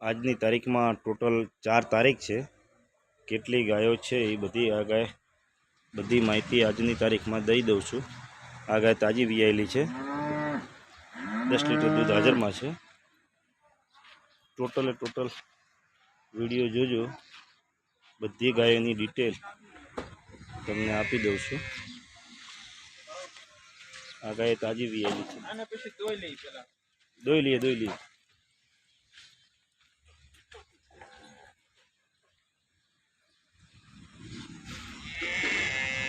આજની તારીખમાં ટોટલ ચાર તારીખ છે. કેટલી ગાયો છે એ બધી આ ગાય બધી માહિતી આજની તારીખમાં દઈ દઉં છું. આ ગાય તાજી વિયાયેલી છે. દસ લીટર દૂધ હાજરમાં છે. ટોટલે ટોટલ વીડિયો જોજો. બધી ગાયોની ડિટેલ તમને આપી દઉં છું. આ ગાય તાજી વિયાયેલી છે. દોઈ લઈએ દોઈ લઈએ.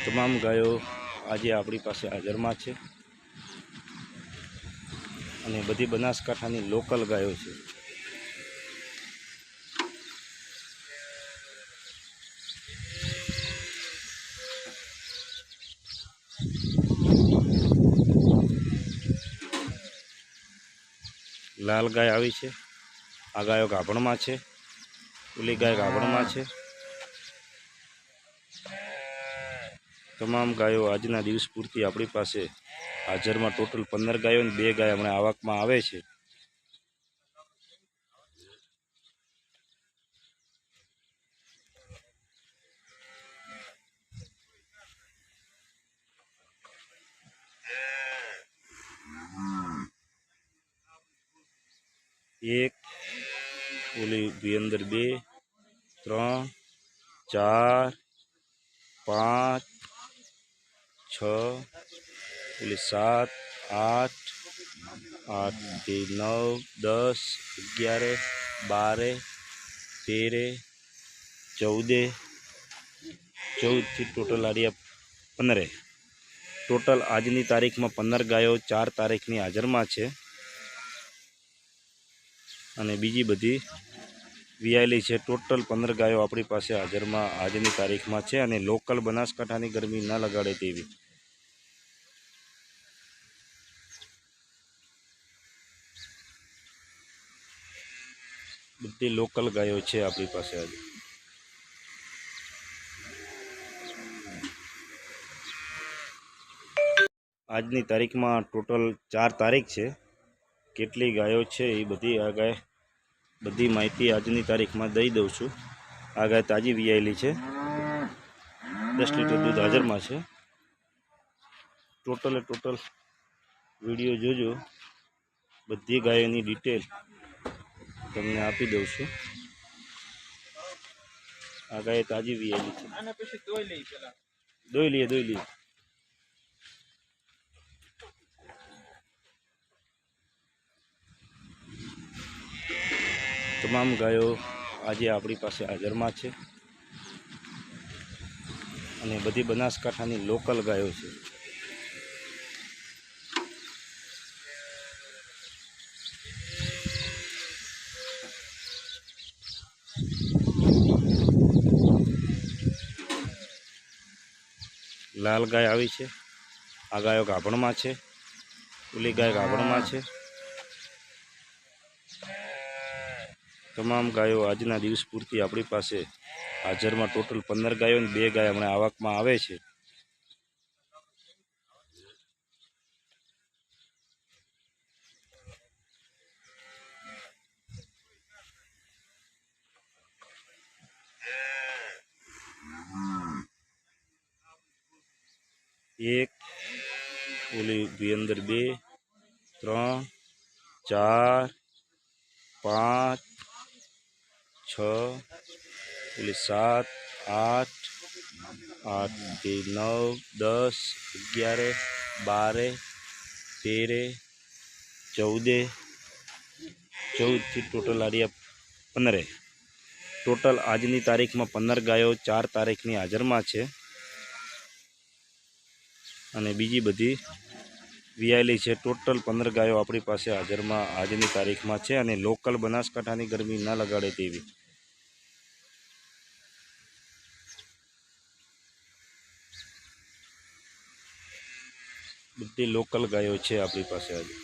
તમામ ગાયો આજે આપણી પાસે હાજરમાં છે. અને બધી બનાસકાંઠાની લોકલ ગાયો છે. લાલ ગાય આવી છે. આ ગાયો ગાભણમાં છે. ઉલી ગાય ગાભણમાં છે. તમામ ગાયો આજના દિવસ પૂરતી આપણી પાસે હાજરમાં ટોટલ પંદર ગાયો અને બે ગાય હમણાં આવકમાં આવે છે. એક, ઓલી અંદર બે, ત્રણ, ચાર, પાંચ છ ઓલી સાત, આઠ આઠથી નવ, દસ, અગિયારે, બારે, તેરે, ચૌદે ચૌદથી ટોટલ આર્યા પંદરે. ટોટલ આજની તારીખમાં પંદર ગાયો ચાર તારીખની હાજરમાં છે. અને બીજી બધી વિયાયેલી છે. ટોટલ પંદર ગાયો આપણી પાસે હાજરમાં આજની તારીખમાં છે અને લોકલ બનાસકાંઠાની ગરમી ન લગાડે તેવી. બધી લોકલ ગાયો છે આપણી પાસે આજે. આજની તારીખમાં ટોટલ ચાર તારીખ છે. કેટલી ગાયો છે એ બધી આ ગાય બધી માહિતી આજની તારીખમાં દઈ દઉં છું. આ ગાય તાજી વિયાયેલી છે. દસ લીટર દૂધ હાજરમાં છે. ટોટલે ટોટલ વીડિયો જોજો. બધી ગાયોની ડિટેલ તમને આપી દઉં છું. આ ગાય તાજી વિયાયેલી છે. દોઈ લઈએ દોઈ લઈએ. તમામ ગાયો આજે આપણી પાસે હાજરમાં છે. અને બધી બનાસકાંઠાની લોકલ ગાયો છે. લાલ ગાય આવી છે. આ ગાયો ગાભણમાં છે. ઉલી ગાય ગાભણમાં છે. તમામ ગાયો આજના દિવસ પૂરતી આપણી પાસે હાજરમાં ટોટલ પંદર ગાયો અને બે ગાય હમણાં આવકમાં આવે છે. એક, ઓલી અંદર બે, ત્રણ, ચાર, પાંચ છ, ઓલી સાત, આઠ આઠથી નવ, દસ, અગિયારે, બારે, તેરે, ચૌદે, ચૌદથી ટોટલ આર્યા પંદરે. ટોટલ આજની તારીખમાં પંદર ગાયો ચાર તારીખની હાજરમાં છે. અને બીજી બધી વિયાયેલી છે. ટોટલ પંદર ગાયો આપણી પાસે હાજરમાં આજની તારીખમાં છે અને લોકલ બનાસકાંઠાની ગરમી ન લગાડે તેવી. બધી લોકલ ગાયો છે આપણી પાસે આજે.